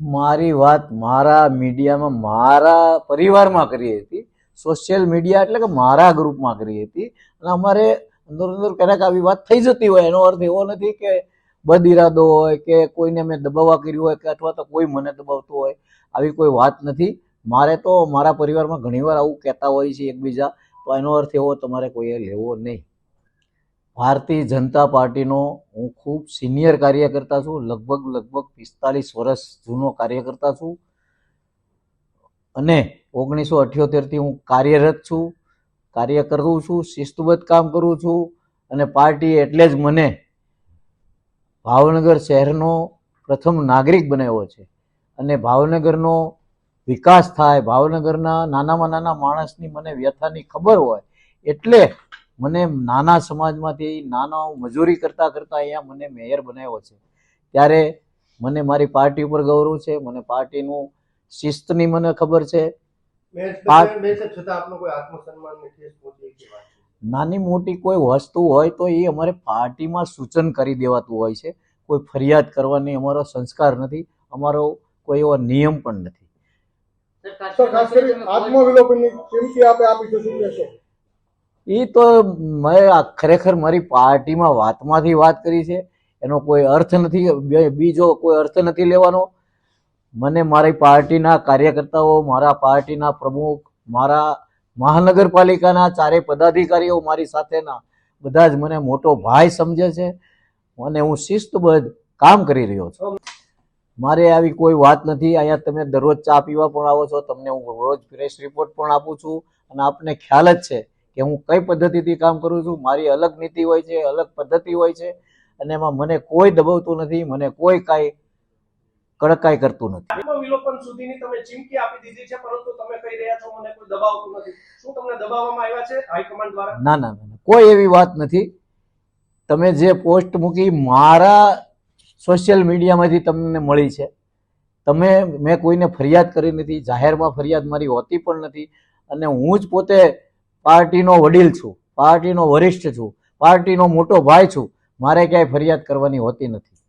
મારી વાત મારા મીડિયામાં મારા પરિવારમાં કરી હતી. સોશિયલ મીડિયા એટલે કે મારા ગ્રુપમાં કરી હતી. અને અમારે અંદર અંદર ક્યારેક આવી વાત થઈ જતી હોય, એનો અર્થ એવો નથી કે બદ ઇરાદો હોય કે કોઈને મેં દબાવવા કર્યું હોય કે અથવા તો કોઈ મને દબાવતું હોય, આવી કોઈ વાત નથી. મારે તો મારા પરિવારમાં ઘણીવાર આવું કહેતા હોય છે એકબીજા. તો એનો અર્થ એવો, તમારે કોઈએ લેવો નહીં. ભારતીય જનતા પાર્ટીનો હું ખૂબ સિનિયર કાર્યકર્તા છું, લગભગ લગભગ પિસ્તાલીસ વર્ષ જૂનો કાર્યકર્તા છું. અને ઓગણીસો અઠ્યોતેરથી હું કાર્યરત છું, કાર્ય કરું છું, શિસ્તબદ્ધ કામ કરું છું અને પાર્ટી એટલે જ મને ભાવનગર શહેરનો પ્રથમ નાગરિક બનાવ્યો છે. અને ભાવનગરનો વિકાસ થાય, ભાવનગરના નાનામાં નાના માણસની મને વ્યથાની ખબર હોય, એટલે મને નાના સમાજમાંથી નાના મજૂરી કરતાં કરતાં અહીંયા મને મેયર બનાવ્યો છે. ત્યારે મને મારી પાર્ટી ઉપર ગૌરવ છે મને પાર્ટીનું શિસ્તની મને ખબર છે. નાની મોટી કોઈ વસ્તુ હોય તો એ અમારે પાર્ટીમાં સૂચન કરી દેવાતું હોય છે. કોઈ ફરિયાદ કરવાની અમારો સંસ્કાર નથી અમારો કોઈ એવો નિયમ પણ નથી. આત્મવિલોપનની ચીમકી આપે આપી શું કહેશો? એ તો મેં ખરેખર મારી પાર્ટીમાં વાતમાંથી વાત કરી છે. એનો કોઈ અર્થ નથી બીજો કોઈ અર્થ નથી લેવાનો. મને મારી પાર્ટીના કાર્યકર્તાઓ, મારા પાર્ટીના પ્રમુખ, મારા મહાનગરપાલિકાના ચારેય પદાધિકારીઓ મારી સાથેના બધા જ મને મોટો ભાઈ સમજે છે અને હું શિસ્તબદ્ધ કામ કરી રહ્યો છું. મારે આવી કોઈ વાત નથી. અહીંયા તમે દરરોજ ચા પીવા પણ આવો છો. તમને હું રોજ ફ્રેશ રિપોર્ટ પણ આપું છું અને આપને ખ્યાલ જ છે કે હું કઈ પદ્ધતિથી કામ કરું છું મારી અલગ નીતિ હોય છે અલગ પદ્ધતિ હોય છે અને એમાં મને કોઈ દબાવતું નથી મને કોઈ કાંઈ કડકાઈ કરતું નથી. સુધીની તમે ચીમકી આપી દીધી છે પરંતુ તમે કહી રહ્યા છો મને કોઈ દબાવતું નથી. શું તમને દબાવવામાં આવ્યા છે હાઈકમાન્ડ દ્વારા? ના ના ના ના. કોઈ એવી વાત નથી. તમે જે પોસ્ટ મૂકી મારા સોશિયલ મીડિયામાંથી તમને મળી છે. તમે મેં કોઈને ફરિયાદ કરી નથી જાહેરમાં ફરિયાદ મારી હોતી પણ નથી અને હું જ પોતે પાર્ટીનો વડીલ છું, પાર્ટીનો વરિષ્ઠ છું, પાર્ટીનો મોટો ભાઈ છું, મારે ક્યાંય ફરિયાદ કરવાની હોતી નથી.